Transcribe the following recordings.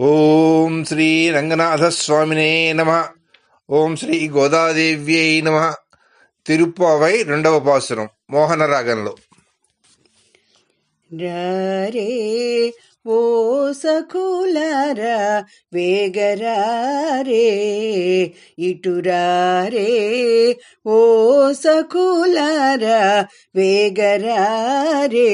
ఓం శ్రీ రంగనాథస్వామినే నమ. ఓం శ్రీ గోదాదేవ్యై నమ. తిరుప్పావై రెండవ పాసురం మోహన రాగంలో రారే ఓ సకులరా వేగరారే. ఇటురారే ఓ సకులరా వేగరారే.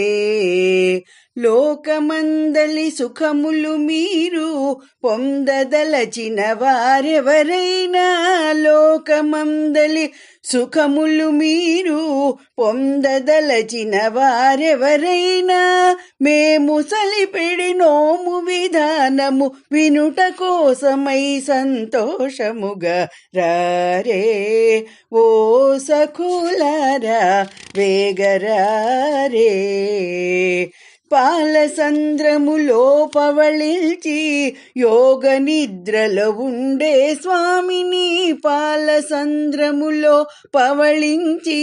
లోకమందలి సుఖములు మీరు పొందదలచిన వారెవరైనా లోకమందలి సుఖములు మీరు పొందదలచిన వారెవరైనా మేము సలిపిడి నోము విధానము వినుట కోసమై సంతోషముగా రారే. ఓ సకులారా వేగరారే పాలసంద్రములో పవళిల్చి యోగ నిద్రలో ఉండే స్వామిని పాలసంద్రములో పవళించి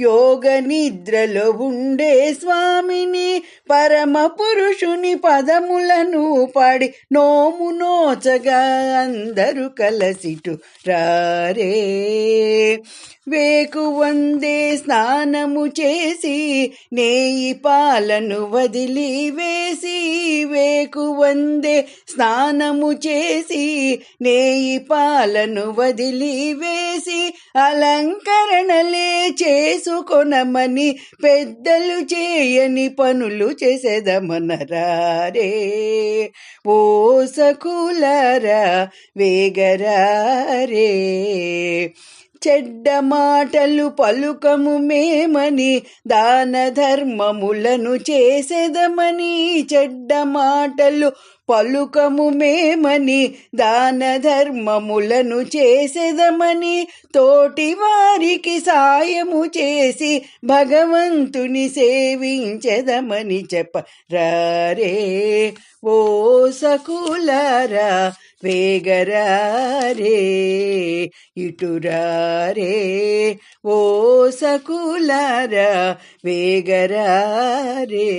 యోగ నిద్రలో ఉండే స్వామిని పరమ పురుషుని పదములను పాడి నోము నోచగా అందరూ కలసిటు రారే. వేకువందే స్నానము చేసి నేయి పాలను వది వదిలి వేసి వేకువందే స్నానము చేసి నేయి పాలను వదిలి వేసి అలంకరణలే చేసుకొనమని పెద్దలు చేయని పనులు చేసేదమనరారే ఓ సకులరా వేగరారే చెడ్డ మాటలు పలుకము మేమని దాన ధర్మములను చేసేదమని చెడ్డ మాటలు పలుకము మేమని దాన ధర్మములను చేసేదమని తోటి వారికి సాయము చేసి భగవంతుని సేవించెదమని చెప్ప రే ఓ సకులరా వేగరారే ఇటురారే. ఓ సకులరా వేగరారే